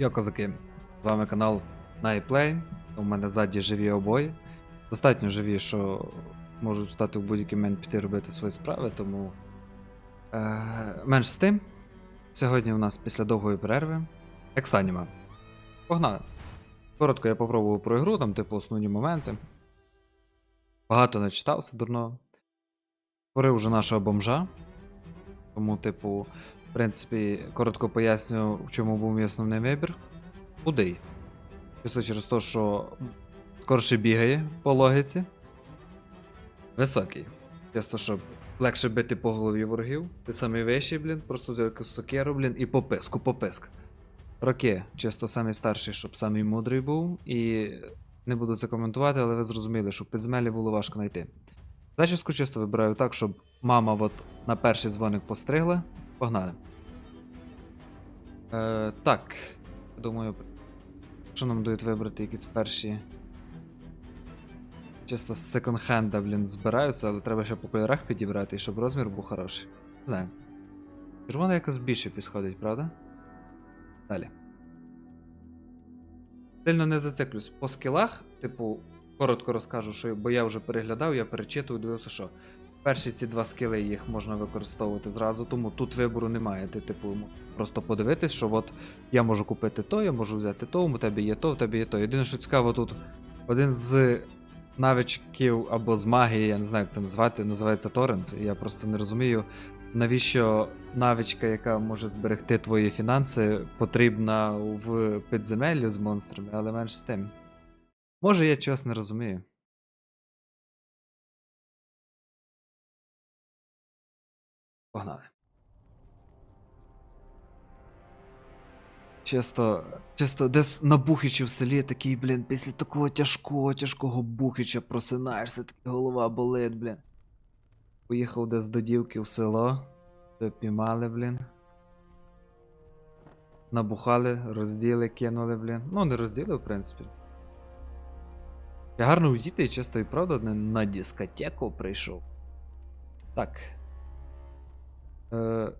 Йо, козаки, з вами канал Nightplay. У мене ззаді живі обої. Достатньо живі, що можуть стати в будь-який момент піти робити свої справи, тому. Е, менш з тим. Сьогодні у нас після довгої перерви Ексаніма. Погнали. Коротко я попробував про ігру, там, типу, основні моменти. Багато не читався дурно. Створив вже нашого бомжа. Тому, типу, в принципі, коротко поясню, в чому був мій основний вибір. Худий. Чисто через те, що скорше бігає по логіці. Високий. Чисто, щоб легше бити по голові ворогів. Ти самий вищий, блін, просто взяв якусь сокеру, блін, і по писку, по писк. Роки, чисто самий старший, щоб самий мудрий був. І не буду це коментувати, але ви зрозуміли, що підземелі було важко знайти. Зачіску чисто вибираю так, щоб мама от на перший дзвоник постригла. Погнали. Е, так. Думаю, що нам дають вибрати якісь перші. Чисто з секонд-хенда, блін, збираються, але треба ще по кольорах підібрати, щоб розмір був хороший. Не знаю. Червона якось більше підходить, правда? Далі. Сильно не зациклюсь. По скілах, типу, коротко розкажу, що бо я вже переглядав, я перечитую, дивився, що перші ці два скіли їх можна використовувати зразу, тому тут вибору немає. Ти, типу, просто подивитись, що от я можу купити то, я можу взяти то, у тебе є то, у тебе є то. Єдине, що цікаво, тут один з навичків або з магії, я не знаю, як це назвати, називається торрент. Я просто не розумію, навіщо навичка, яка може зберегти твої фінанси, потрібна в підземеллі з монстрами, але менш з тим. Може, я чогось не розумію. Погнали. Чисто, чисто десь на Бухичі в селі такий, блін, після такого тяжкого, тяжкого Бухича просинаєшся, таки голова болить, блін. Поїхав десь до дівки в село, піймали, блін. Набухали, розділи, кинули, блін. Ну, не розділи, в принципі. Я гарно і чисто і правда не на дискотеку прийшов. Так. Е,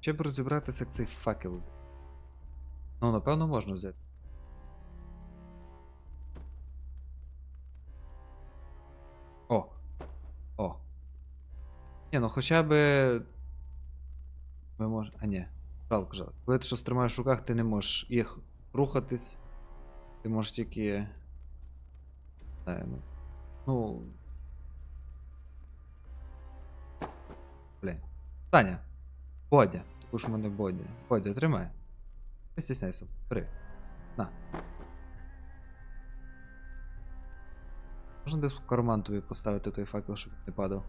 ще б розібратися, як цей факел взяти. Ну, напевно, можна взяти. О. О. Ні, ну хоча би. Ми можемо. А ні. Жалко, жалко. Коли ти щось тримаєш в руках, ти не можеш їх рухатись. Ти можеш тільки. Знаю, ну. Ну. Блін. Таня. Бодя. Таку ж в мене Бодя. Бодя, тримай. Не стісняйся. Бери. На. Можна десь в карман тобі поставити той факел, щоб не падав.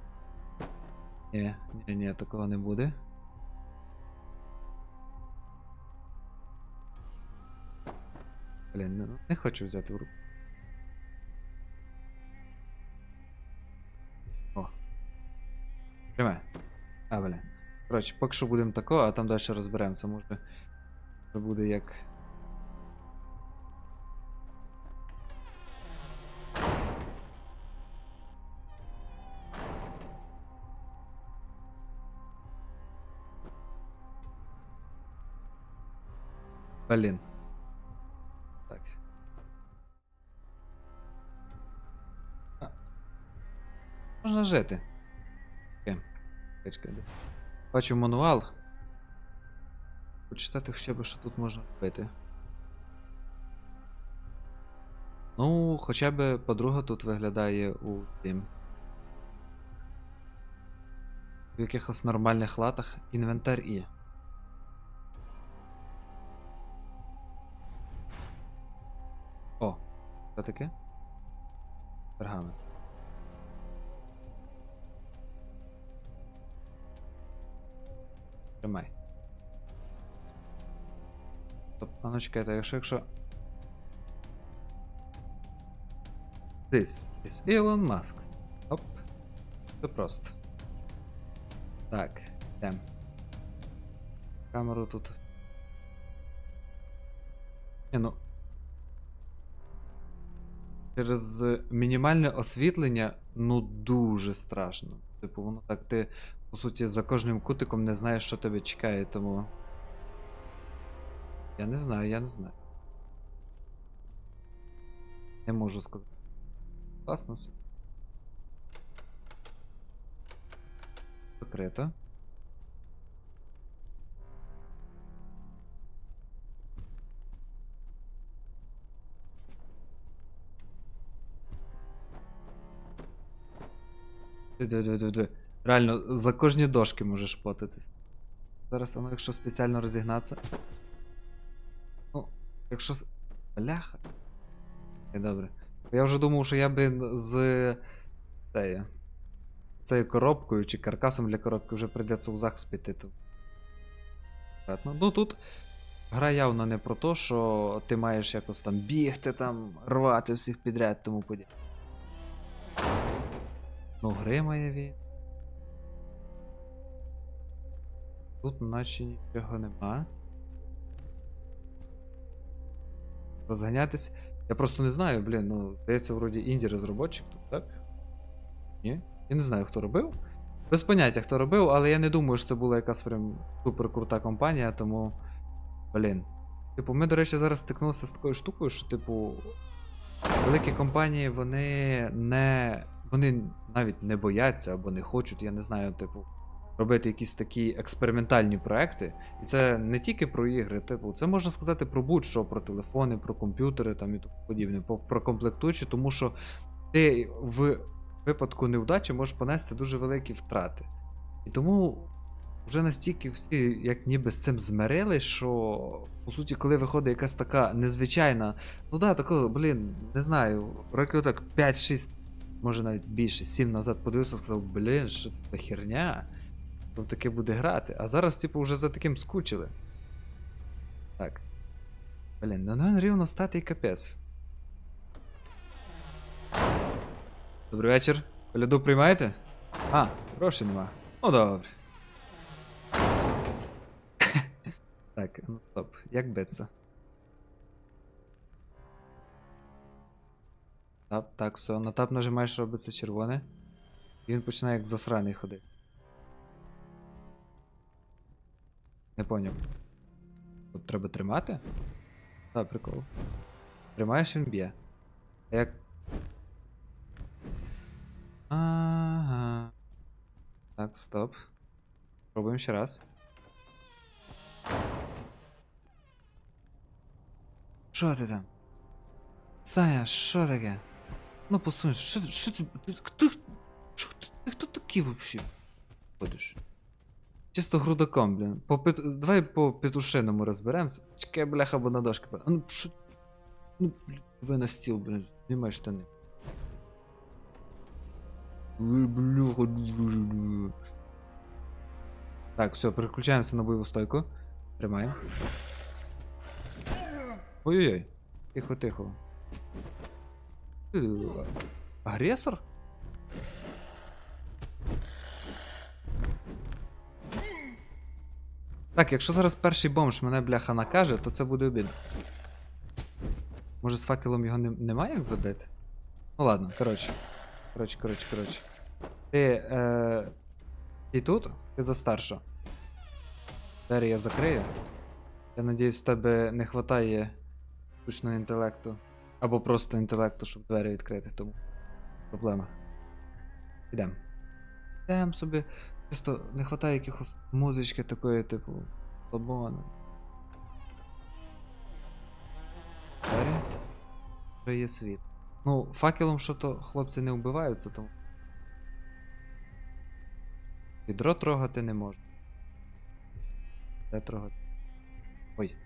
Ні, ні, ні, такого не буде. Блін, не, не хочу взяти в руку. О. Тримай. А, блін. Коротше, поки що будемо тако, а там далі розберемося. Може. Буде як. Блін. Так. А. Можна жити. Окей. Чекай, де. Бачу мануал. Почитати хоча б, що тут можна робити. Ну, хоча б подруга тут виглядає у тим. В якихось нормальних латах інвентар і. О, що таке? Пергамент. Тримай. А ну чекайте, якщо якщо. This is Elon Musk. Оп. Це просто. Так, йдем. Камеру тут. Ні, ну. Через мінімальне освітлення, ну дуже страшно. Типу, воно так ти, по суті, за кожним кутиком не знаєш, що тебе чекає, тому. Я не знаю, я не знаю. Не можу сказати. Класно все. Закрито. Диви-диви-диви. Реально, за кожні дошки можеш платитись. Зараз воно, якщо спеціально розігнатися. Ну, якщо. Бляха. Е, Добре. Я вже думав, що я, блін, з цією. Цією коробкою чи каркасом для коробки вже прийдеться у захист піти. Ну тут гра явно не про те, що ти маєш якось там бігти, там, рвати всіх підряд, тому подібне. Ну, гри має він. Тут наче нічого нема. Розганятись. Я просто не знаю, блін, ну, здається, вроді інді розробочик тут, так? Ні? Я не знаю, хто робив. Без поняття, хто робив, але я не думаю, що це була якась прям супер крута компанія, тому. Блін. Типу, ми, до речі, зараз стикнулися з такою штукою, що, типу, великі компанії, вони не. Вони навіть не бояться або не хочуть, я не знаю, типу, робити якісь такі експериментальні проекти. І це не тільки про ігри, типу, це можна сказати про будь-що, про телефони, про комп'ютери там і тому подібне, про комплектуючі, тому що ти в випадку невдачі можеш понести дуже великі втрати. І тому вже настільки всі, як ніби з цим змирились, що по суті, коли виходить якась така незвичайна, ну да, такого, блін, не знаю, років так 5-6, може навіть більше, 7 назад подивився, сказав, блін, що це за херня. Хто таке буде грати. А зараз, типу, вже за таким скучили. Так. Блін, ну ну рівно стати і капець. Добрий вечір. Коляду приймаєте? А, грошей нема. Ну добре. так, ну стоп. Як биться? Тап, так, все. На тап нажимаєш, робиться червоне. І він починає як засраний ходити. Не поняв. Тут треба тримати? Так, прикол. Тримаєш він б'є. А як. Ага. Так, стоп. Пробуємо ще раз. Що ти там? Саня, що таке? Ну посунь, що, що ти. Ти, що, ти, хто такий вообще? Ходиш? Чисто грудаком, блін. По. Давай по петушиному розберемося. Чекай, бляха, бо на дошки. А Ну, що... Ну, ви на стіл, блін, знімай штани. Бляха. Так, все, переключаємося на бойову стойку. Тримаємо. Ой-ой-ой. Тихо, тихо. Ти, Агресор? Так, якщо зараз перший бомж мене бляха накаже, то це буде обідно. Може з факелом його не, немає як забити? Ну ладно, коротше. Коротше, коротше, коротше. Ти. Е... Ти тут? Ти за старшо. Двері я закрию. Я надіюсь, в тебе не вистачає штучного інтелекту. Або просто інтелекту, щоб двері відкрити, тому. Проблема. Ідем. Ідем собі. Просто не вистачає якихось музички такої, типу, слабони. Двері. Вже є світ. Ну, факелом що то хлопці не вбиваються, тому. Відро трогати не можна. Де трогати? Ой.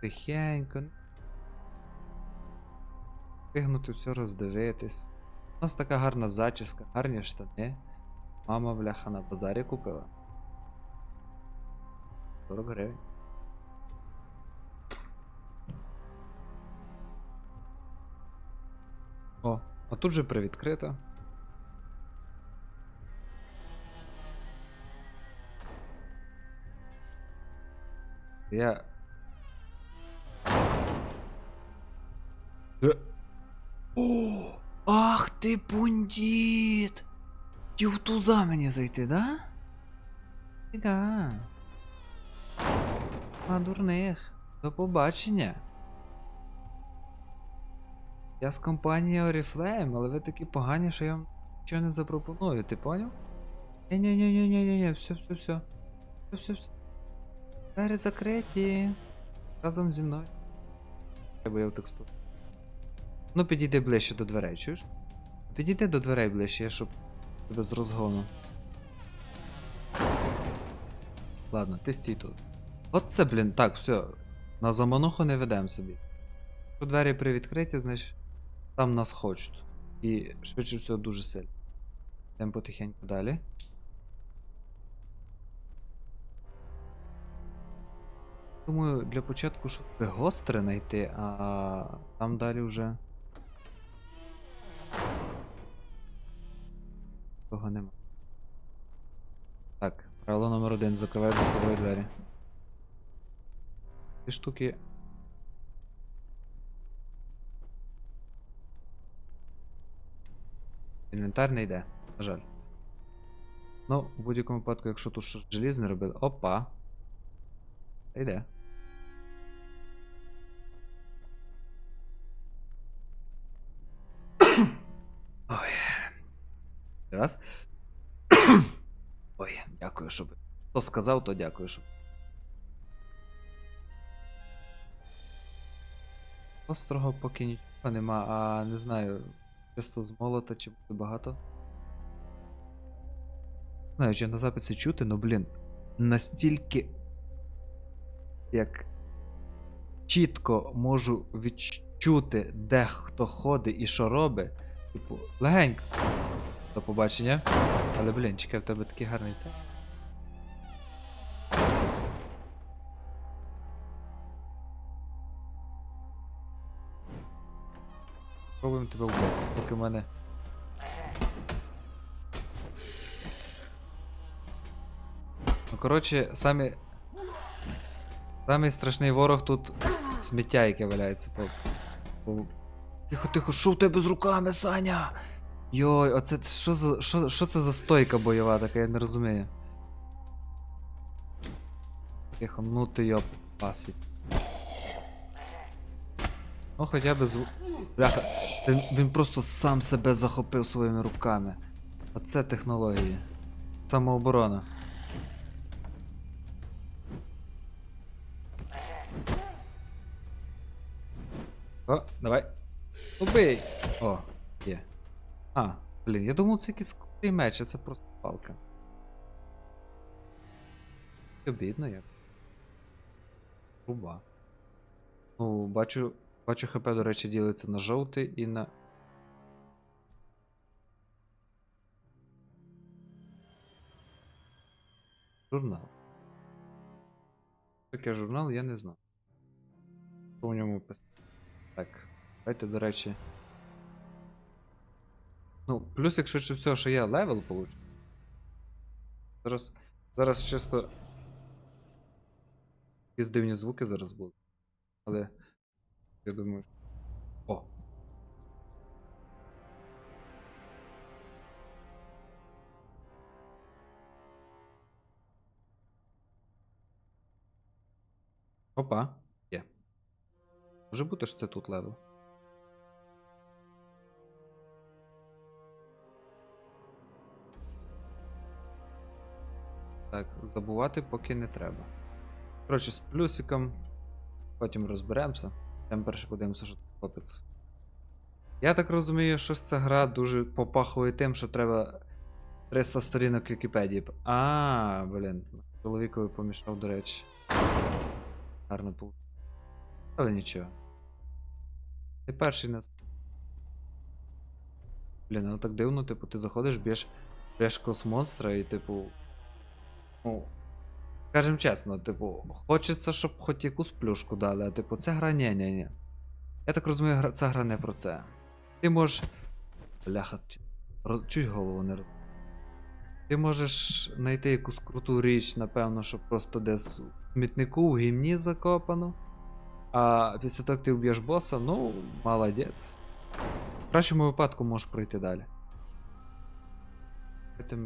Тихенько. Встигнути все роздивитись. У нас така гарна зачіска, гарні штани. Мама бляха на базарі купила. 40 гривень. О, а тут же привідкрито. Я. О, ах ти пундіт! Ті в туза мені зайти, да? Фіга. А дурних. До побачення. Я з компанії Oriflame, але ви такі погані, що я вам нічого не запропоную, ти поняв? Ні-ні-ні-ні-ні-ні, все, все, все. Все, все, все. Двері закриті. Разом зі мною. Я бояв тексту. Ну, підійди ближче до дверей, чуєш? Підійди до дверей ближче, щоб тебе з розгону. Ладно, ти стій тут. От це, блін, так, все. На замануху не ведемо собі. Якщо двері привідкриті, значить там нас хочуть. І швидше всього дуже сильно. Йдемо потихеньку далі. Думаю, для початку щоб гостре знайти, а там далі вже. Правило номер один закривай за собою двері. Ці штуки. Інвентар не йде, на жаль. Ну, в будь-якому випадку, якщо тут щось желізне робили. Опа! Та йде. Ой. Раз. Ой, дякую, щоб. Хто сказав, то дякую, щоб. Острого поки нічого нема, а не знаю, чисто з молота чи буде багато. Не Знаю, чи на записі чути, ну блін, настільки як чітко можу відчути, де хто ходить і що робить. Типу, легенько. До побачення. Але блін, чекай, в тебе такий гарний це. Пробуємо тебе вбити, поки в мене. Ну, коротше, самі. Самий страшний ворог тут сміття, яке валяється по. Тихо, тихо, що в тебе з руками, Саня? Йой, оце що за. Що, що це за стойка бойова така, я не розумію. Тихо, ну ти йоп, пасить. Ну хоча б звук. Бляха, він, він просто сам себе захопив своїми руками. Оце технології. Самооборона. О, давай. Убий! О. А, блін, я думав, це якийсь крутий меч, а це просто палка. Обідно як. Труба. Ну, бачу, бачу ХП, до речі, ділиться на жовтий і на. Журнал. Таке журнал, я не знаю. Що в ньому писати? Так, давайте, до речі. Ну, плюс, як швидше всього, що я левел получу. Зараз. Зараз чисто. Якісь дивні звуки зараз будуть. Але. Я думаю. О! Опа, є. Може бути, що це тут левел. Так, забувати поки не треба. Коротше, з плюсиком. Потім розберемося. Там перше подивимося, що тут хлопець. Я так розумію, що ця гра дуже попахує тим, що треба 300 сторінок Вікіпедії. А, блін. Чоловікові помішав, до речі. Гарно було. Але нічого. Ти перший нас. Блін, ну так дивно, типу, ти заходиш, б'єш космонстра і, типу. Ну. Скажем чесно, типу, хочеться, щоб хоч якусь плюшку дали, а типу, ця гра ні ні ні Я так розумію, ця гра не про це. Ти можеш. Бляха, роз... чуй голову не роз. Ти можеш знайти якусь круту річ, напевно, що просто десь у смітнику в гімні закопано. А після того, як ти вб'єш боса, ну, молодець. В кращому випадку можеш пройти далі. Давайте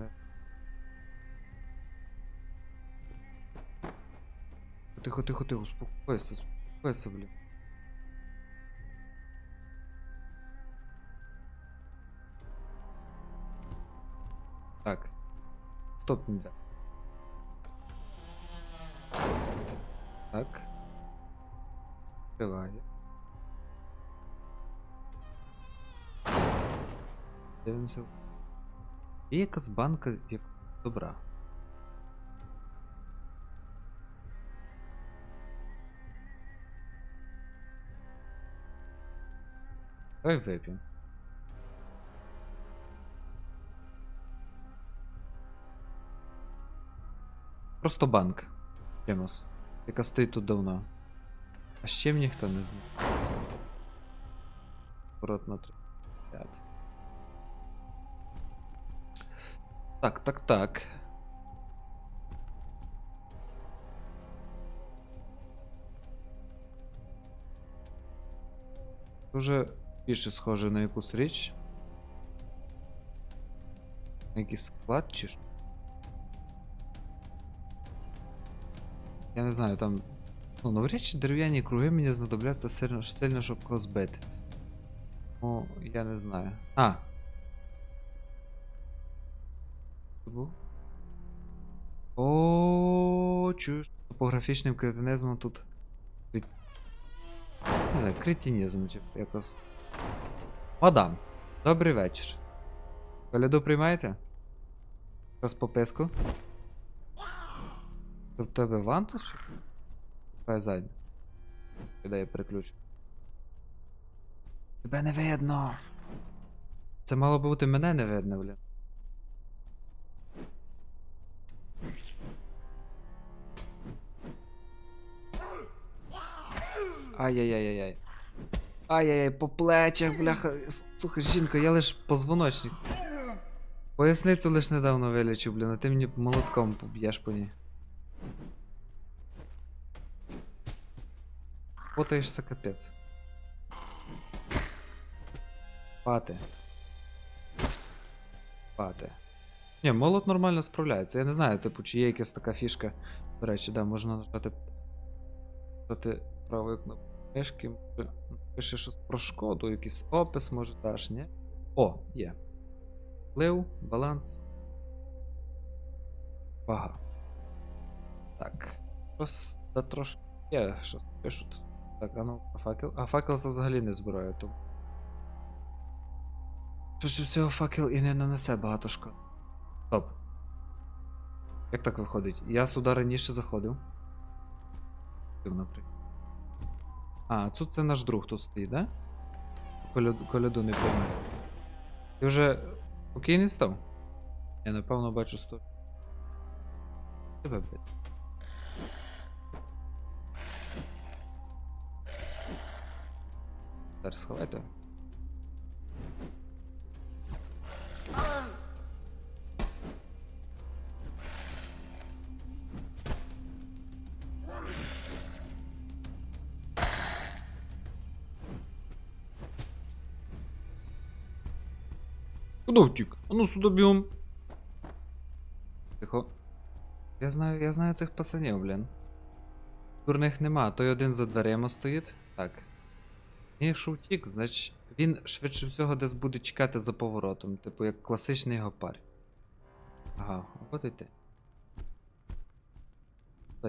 тихо, тихо, тихо, успокойся, успокойся, блин. Так. Стоп, не Так. давай. Дивимося. Є якась банка як добра. Давай вип'ємо. Просто банк. Чимось. Яка стоїть тут давно. А з чим ніхто не знає. На 35. Так, так, так. Дуже більше схоже на якусь річ. На якийсь склад чи що? Я не знаю, там. Ну, навряд чи дерев'яні круги мені знадобляться сильно, сильно щоб когось бити. Ну, я не знаю. А! Що? О, чуєш, топографічним кретинизмом тут. Не знаю, кретинізм, типу, якось. Мадам, добрий вечір. Коляду приймаєте? Раз по писку? Це в тебе вантус? чи що? Куди я переключу? Тебе не видно. Це мало бути мене не видно, блін. Ай-яй-яй-яй-яй. Ай-яй-яй, по плечах, бляха. Слухай, жінка, я лиш позвоночник. Поясницю лиш недавно вилічив, блін, а ти мені молотком поб'єш по ній. Потаєшся капець. Пати. Пати. Ні, молот нормально справляється. Я не знаю, типу, чи є якась така фішка. До речі, да, можна нажати. Нажати правою кнопкою книжки. Пише щось про шкоду, якийсь опис, може даш, ні? О, є. Вплив, баланс. Вага. Так. Щось та трошки є, щось пишуть. Так, а ну, а факел. А факел це взагалі не зброя, то. Швидше всього факел і не нанесе багато шкод. Стоп. Як так виходить? Я сюди раніше заходив. Наприклад. А, тут це наш друг тут стоїть, да? Коляду, коляду не пойме. Ти вже спокійний став? Я напевно бачу сто. Тебе бить. Зараз сховайте. Куда втік? А ну сюди бігом. Тихо. Я знаю, я знаю цих пацанів, блін. Дурних нема, той один за дверима стоїть. Так. Якщо втік, значить він швидше всього десь буде чекати за поворотом, типу як класичний гопар. Ага, от і ти.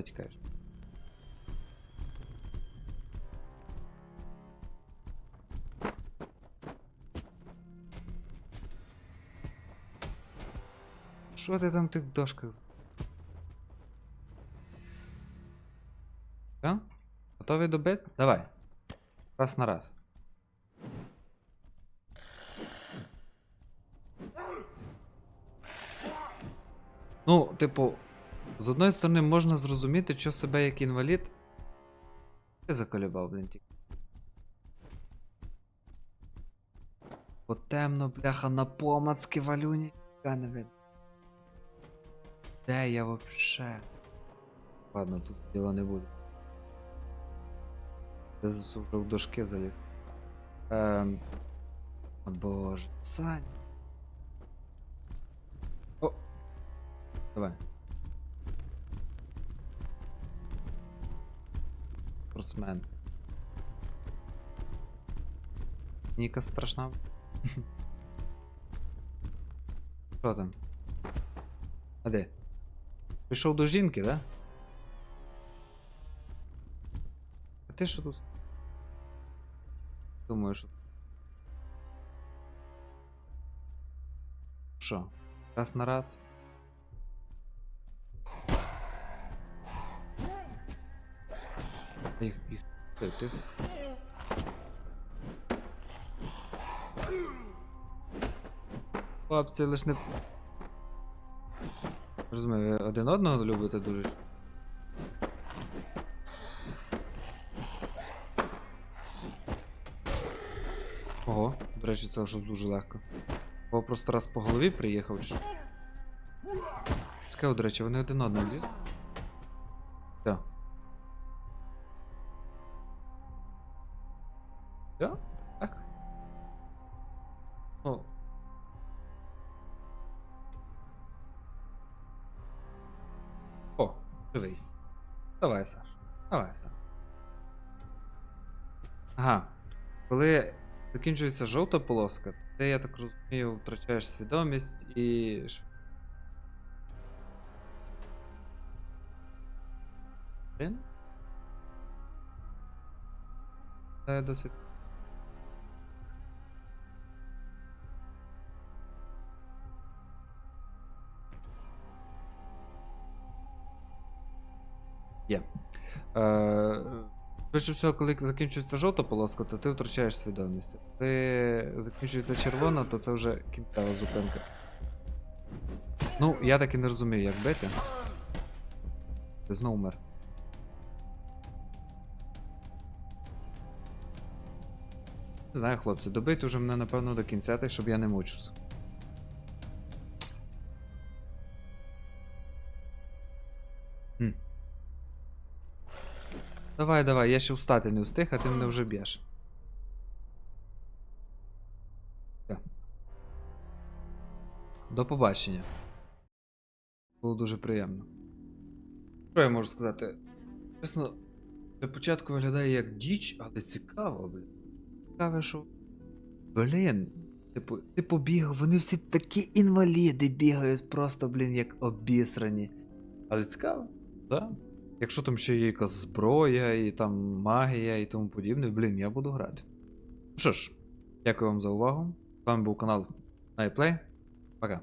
Тікаєш? Що ти там в тих дошках? Все? Готовий добити? Давай. Раз на раз. Ну, типу, з одної сторони можна зрозуміти, що себе як інвалід. Ти заколюбав, блін, тільки. Бо бляха, на помацки валю, ніфіга не видно. Де я вообще? Ладно, тут діла не буде. Я засушив в дошки заліз. Ем... О боже, Сань. О! Давай. Спортсмен. Ніка страшна. Що там? А де? Пішов до жінки, да? А ти що тут? Думаю, що. Що? Раз на раз? Їх, їх. Ти, ти. Хлопці, лиш не. Розумію, один одного любите дуже. Ого, до речі, це щось дуже легко. Бо просто раз по голові приїхав чи. Цікаво, до речі, вони один одного б'ють? Так? Так. Живий. Давай, Саш. Давай, Саш. Ага. Коли закінчується жовта полоска, ти, я так розумію, втрачаєш свідомість і. Блін? Це досить. Швидше всього, коли закінчується жовта полоска, то ти втрачаєш свідомість. Коли закінчується червона, то це вже кінцева зупинка. Ну, я так і не розумію, як бити. Ти знову умер. Не знаю, хлопці, добити вже мене, напевно, до кінця, та й щоб я не мучився. Давай, давай, я ще встати не встиг, а ти мене вже б'єш. До побачення. Було дуже приємно. Що я можу сказати? Чесно, для початку виглядає як діч, але цікаво, блін. Цікаве, що. Блін. Типу, ти побігав, вони всі такі інваліди бігають, просто, блін, як обісрані. Але цікаво, так? Да? Якщо там ще є якась зброя, і там магія і тому подібне, блін, я буду грати. Ну що ж, дякую вам за увагу. З вами був канал iPlay. Пока.